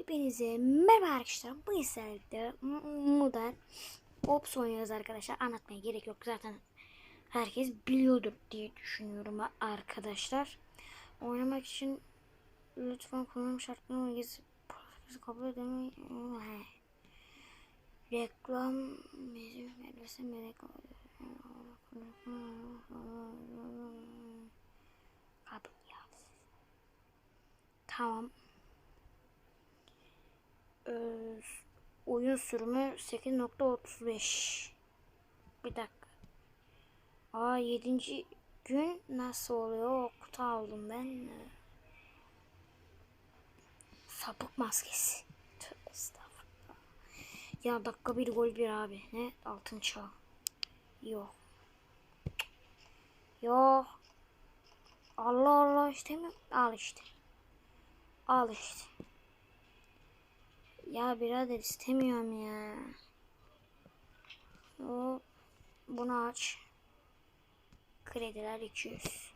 Hepinize merhaba arkadaşlar. Bu eserlikte modern Ops oynuyoruz arkadaşlar. Anlatmaya gerek yok. Zaten herkes biliyordur diye düşünüyorum arkadaşlar. Oynamak için lütfen kullanım şartlarına uygun kabul edemeyin. Reklam müzik medrese melek kabul. Tamam. Ee, oyun sürümü 8.35 bir dakika. Aa 7. gün nasıl oluyor? O kutu aldım ben. Sapık maskesi. Tövbe estağfurullah. Ya dakika bir gol bir abi. Ne? Altın çağ. Yok. Yok. Allah Allah işte mi? Al işte. Al işte ya birader istemiyorum ya. O bunu aç. Krediler 200.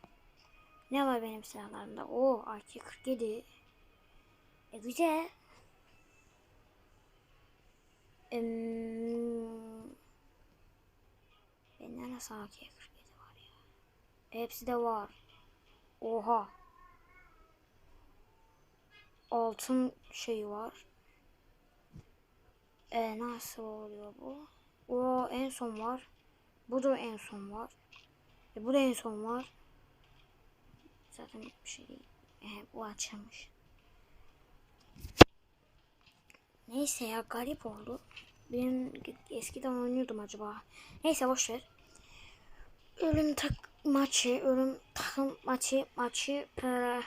Ne var benim silahlarımda? O AK-47. E güzel. Eee, Bende nasıl AK-47 var ya? Hepsi de var. Oha. Altın şeyi var. E, nasıl oluyor bu? O en son var. Bu da en son var. E, bu da en son var. Zaten bir şey değil. E, bu açılmış. Neyse ya garip oldu. Ben eskiden oynuyordum acaba. Neyse boş ver. Ölüm tak maçı, ölüm takım maçı, maçı para.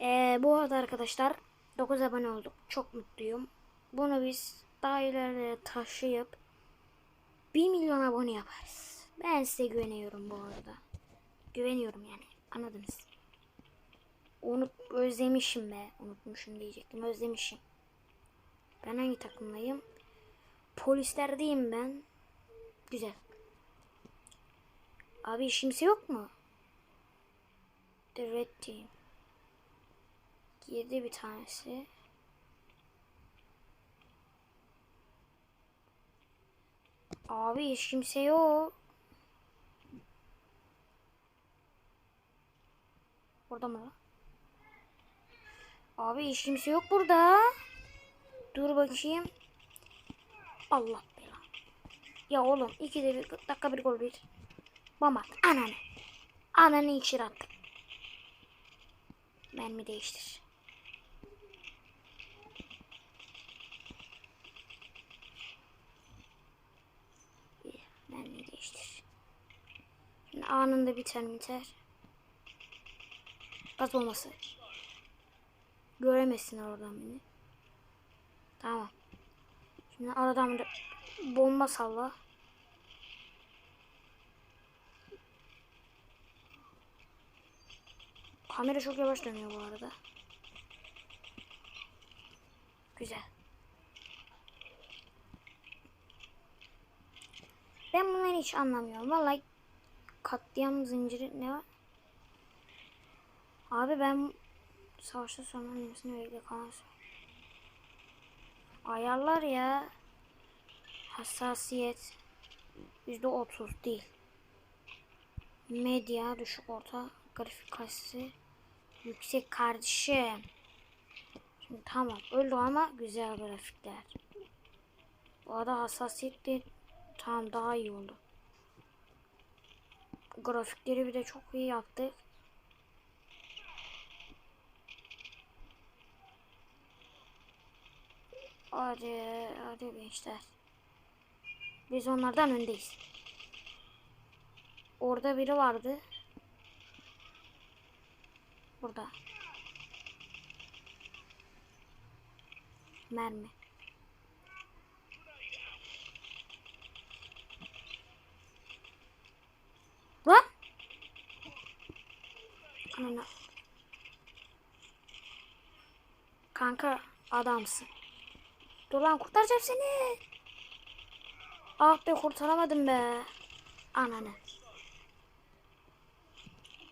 Ee, bu arada arkadaşlar 9 abone olduk. Çok mutluyum. Bunu biz daha ileride taşıyıp 1 milyon abone yaparız. Ben size güveniyorum bu arada. Güveniyorum yani. Anladınız. Unut özlemişim be. Unutmuşum diyecektim. Özlemişim. Ben hangi takımdayım? Polislerdeyim ben. Güzel. Abi hiç kimse yok mu? The Red Team. Girdi bir tanesi. Abi hiç kimse yok. Burada mı? Abi hiç kimse yok burada. Dur bakayım. Allah bela. Ya oğlum ikide bir dakika bir gol bir. Bomba. Ananı. Ananı içeri attı. Mermi değiştir. İyi, Mermi değiştir. Şimdi anında biter biter. Gaz olması. Göremezsin oradan beni. Tamam. Şimdi aradan bir bomba salla. Kamera çok yavaş dönüyor bu arada. Güzel. Ben bunları hiç anlamıyorum. Vallahi katliam zinciri ne var? Abi ben savaşta sonra annemsini bekle kalan Ayarlar ya. Hassasiyet yüzde otuz değil. Medya düşük orta grafik yüksek kardeşim. Şimdi tamam öldü ama güzel grafikler. Bu arada hassasiyet de tamam daha iyi oldu. Grafikleri bir de çok iyi yaptık. Hadi, hadi gençler. Biz onlardan öndeyiz. Orada biri vardı. Burada. Mermi. Lan! Anana. Kanka adamsın. Dur lan kurtaracağım seni. Ah be kurtaramadım be. Ananı.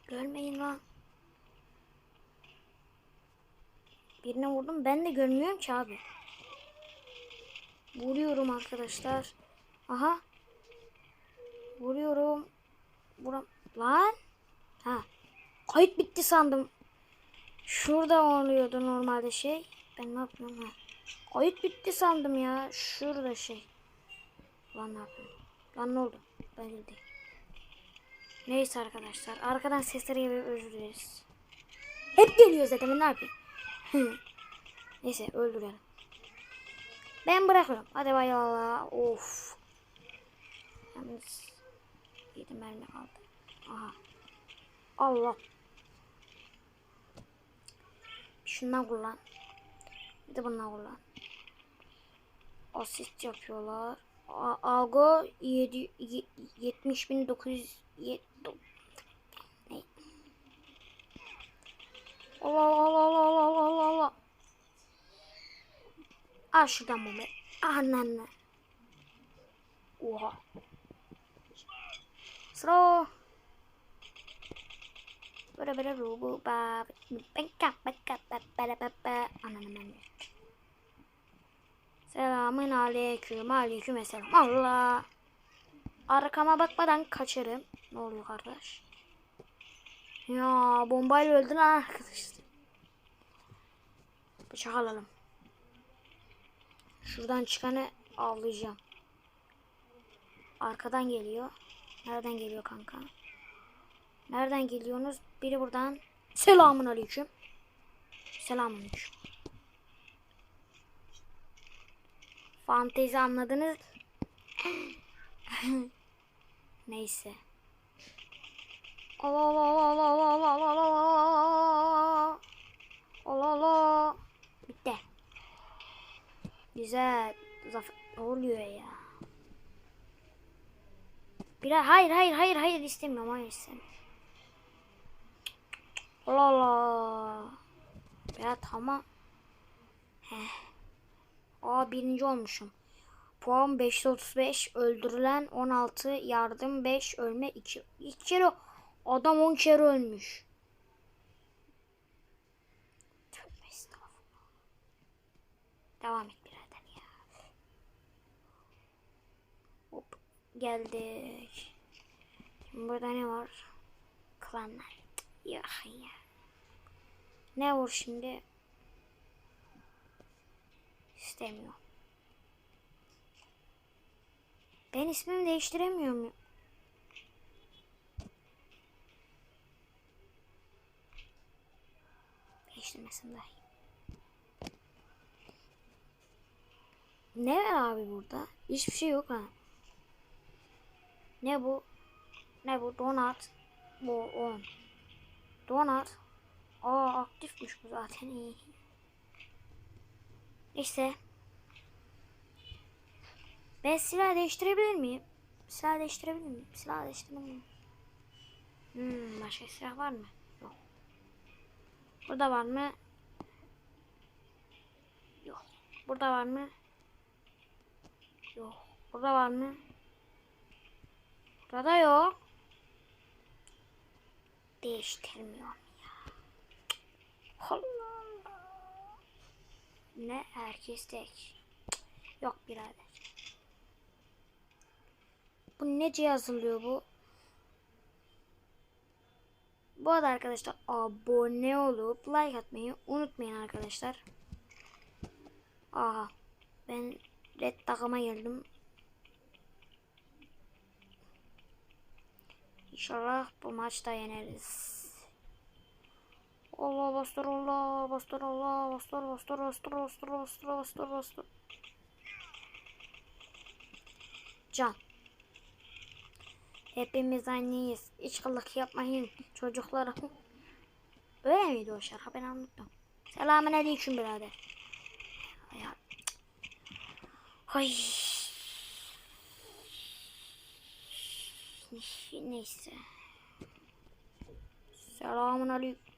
Görmeyin lan. Birine vurdum. Ben de görmüyorum ki abi. Vuruyorum arkadaşlar. Aha. Vuruyorum. Vuram. Lan. Ha. Kayıt bitti sandım. Şurada oluyordu normalde şey. Ben ne yapıyorum ha? Kayıt bitti sandım ya. Şurada şey. Lan ne yapıyorum? Lan ne oldu? Ben değil. Neyse arkadaşlar. Arkadan sesleri gibi özür dileriz. Hep geliyor zaten ne yapayım? Neyse öldürelim. Ben bırakıyorum. Hadi bay Allah. Of. Yalnız 7 mermi kaldı. Aha. Allah. Şundan kullan. Bir de bundan kullan. Asist yapıyorlar. Algo 7 70900 ne? Allah Allah Allah Allah Allah Allah. Al şuradan be. Ananı. Oha. Sıra. Böyle böyle rubu ba. Beka beka beka beka Ananı ben de. Selamın aleyküm aleyküm selam. Allah. Arkama bakmadan kaçarım. Ne oluyor kardeş? Ya bombayla öldü lan arkadaşlar. Bıçak alalım. Şuradan çıkanı avlayacağım. Arkadan geliyor. Nereden geliyor kanka? Nereden geliyorsunuz? Biri buradan. Selamun aleyküm. Selamun aleyküm. Fantezi anladınız. Neyse. Allah Allah Allah Allah Allah Allah Allah Allah Allah Bitti. Güzel. Zafer. Oluyor ya? Biraz hayır hayır hayır hayır istemiyorum hayır istemiyorum. Allah Allah. Ya tamam. Heh. Aa birinci olmuşum. Puan 535 öldürülen 16 yardım 5 ölme 2 2 kere adam 10 kere ölmüş. Devam et birader ya. Hop geldik. Burada ne var? Klanlar. Ya ya. Ne var şimdi? İstemiyorum. Ben ismimi değiştiremiyor muyum? Değiştirmesin daha. Ne var abi burada? Hiçbir şey yok ha. Ne bu? Ne bu? Donat. Bu 10. Donat. Aa aktifmiş bu zaten iyi. İşte. Ben silah değiştirebilir miyim? Silah değiştirebilir miyim? Silah değiştirebilir miyim? Hmm, başka silah var mı? Yok. Burada var mı? Yok. Burada var mı? Yok. Burada var mı? Burada yok. Değiştirmiyorum ya. Allah. Ne herkes tek. Yok birader. Bu nece yazılıyor bu? Bu arada arkadaşlar abone olup like atmayı unutmayın arkadaşlar. Aha ben red takıma geldim. İnşallah bu maçta yeneriz. Allah bastır Allah bastır Allah bastır bastır bastır bastır bastır bastır bastır. Can. Hepimiz anneyiz. İç kılık yapmayın çocuklara. Öyle miydi o şarkı ben anlattım. Selamun aleyküm birader. Ya. Ay. Neyse. Selamun aleyküm.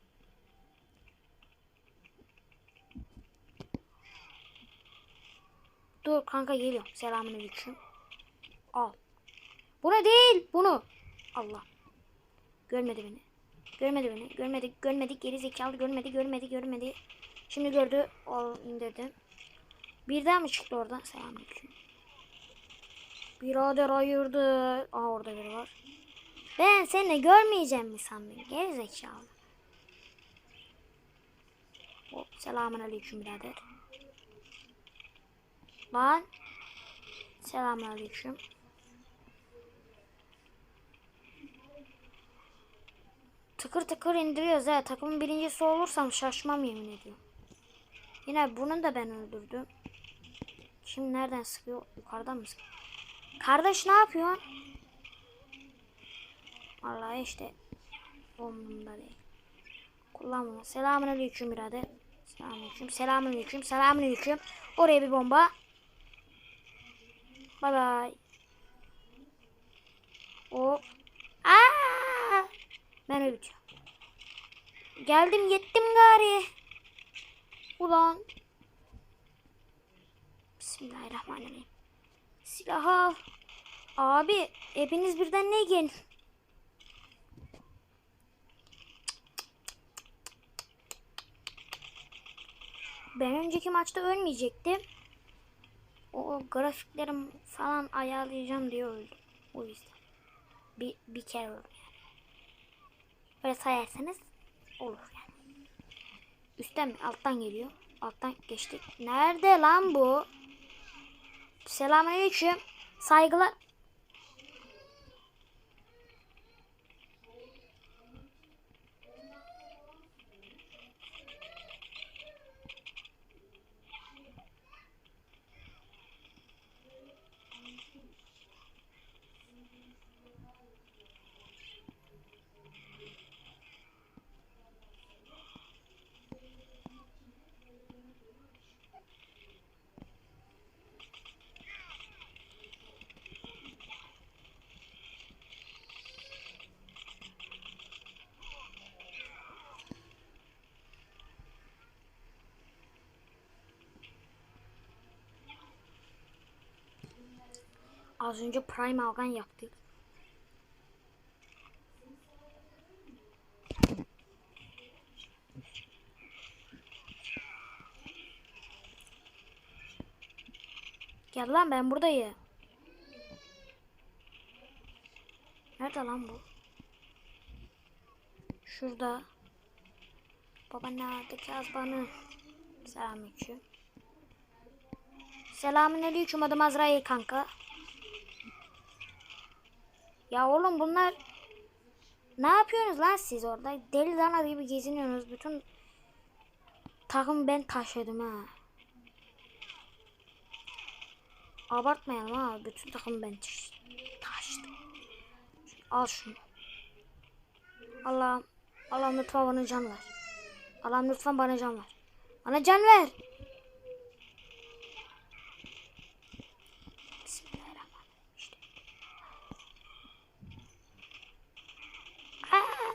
Dur kanka geliyorum. Selamun aleyküm. Al. Buna değil. Bunu. Allah. Görmedi beni. Görmedi beni. Görmedi. Görmedi. Geri zekalı görmedi. Görmedi. Görmedi. Şimdi gördü. O indirdim. Birden mi çıktı oradan? Selamünaleyküm. Birader ayırdı. Aa orada biri var. Ben seni görmeyeceğim mi sandın? Gerizekalı. Hop selamun aleyküm birader. Lan. Selamun aleyküm. Tıkır tıkır indiriyoruz ha. Takımın birincisi olursam şaşmam yemin ediyorum. Yine bunu da ben öldürdüm. Kim nereden sıkıyor? Yukarıdan mı sıkıyor? Kardeş ne yapıyorsun? Allah işte umurumda değil. Kullanma. Selamun aleyküm birader. Selamun aleyküm. Selamun aleyküm. Selamun aleyküm. Oraya bir bomba. Bay bay. Hop. Aa! Ben öleceğim. Geldim yettim gari. Ulan. Bismillahirrahmanirrahim. Silah. Abi hepiniz birden ne gelin? Ben önceki maçta ölmeyecektim. O grafiklerim falan ayarlayacağım diye öldüm. O yüzden. Bir, bir kere öldüm yani. Böyle sayarsanız olur yani. Üstten mi? Alttan geliyor. Alttan geçtik. Nerede lan bu? Selamünaleyküm. Saygılar. Az önce Prime Algan yaptık. Gel lan ben buradayım. Nerede lan bu? Şurada. Baba nerede Kazban'ı? Selamünaleyküm. Selamünaleyküm adım Azrail kanka. Ya oğlum bunlar ne yapıyorsunuz lan siz orada? Deli dana gibi geziniyorsunuz. Bütün takım ben taşıdım ha. Abartmayalım ha. Bütün takım ben taş- taşıdım. Al şunu. Allah'ım. Allah'ım lütfen bana can ver. Allah'ım lütfen bana can ver. Bana can ver. Bismillahirrahmanirrahim. İşte. Aa!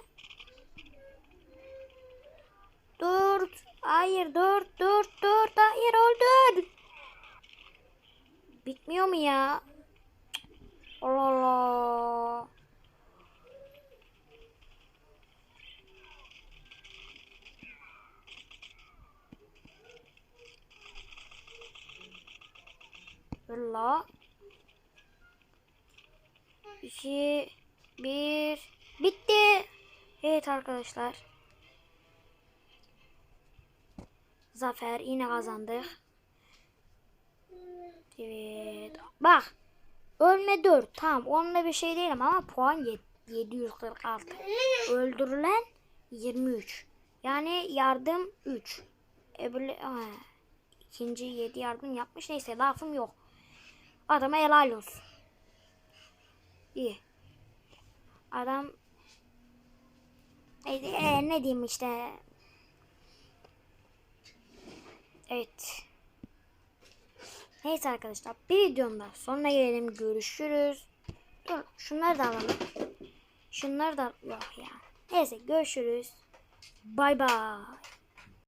Dur. Hayır dur dur dur. Hayır öldür. Bitmiyor mu ya? Allah Allah. İki, bir, bitti. Evet arkadaşlar. Zafer yine kazandık. Evet. Bak. Ölme 4. Tamam. Onunla bir şey değilim ama puan yet- 746. Öldürülen 23. Yani yardım 3. Öbürü ha, ikinci 7 yardım yapmış. Neyse lafım yok. Adama helal olsun. İyi. Adam e, e, ne diyeyim işte. Evet. Neyse arkadaşlar bir videomda sonuna gelelim. Görüşürüz. Dur şunları da alalım. Şunları da yok ya. Neyse görüşürüz. Bay bay.